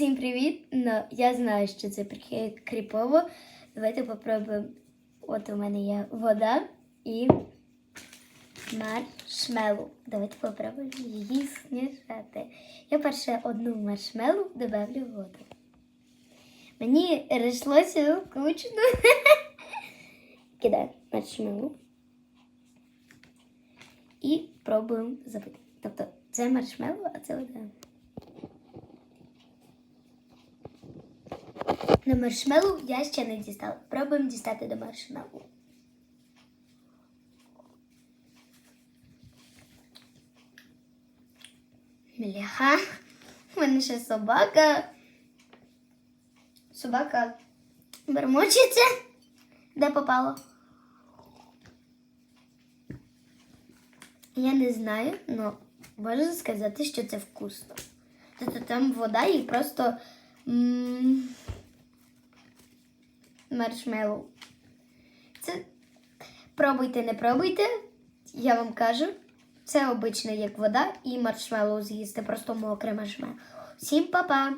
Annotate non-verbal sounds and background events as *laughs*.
Всім привіт! Ну, я знаю, що це кріпово. Давайте попробуємо. От у мене є вода і маршмелу. Давайте попробуємо її змішати. Я перше одну маршмелу добавлю в воду. Мені прийшлося скучно. *laughs* Кидаю маршмелу. І пробуємо запити. Тобто це маршмело, а це вода. На маршмелу я ще не дістала. Пробуємо дістати до маршмелу. Бляха. У мене ще собака. Собака бермочиться. Де попало? Я не знаю, але можу сказати, що це вкусно. Тобто там вода і просто м, маршмеллоу. Це пробуйте, не пробуйте. Я вам кажу, це обично як вода і маршмеллоу з'їсти, просто мокре маршмеллоу. Всім па-па!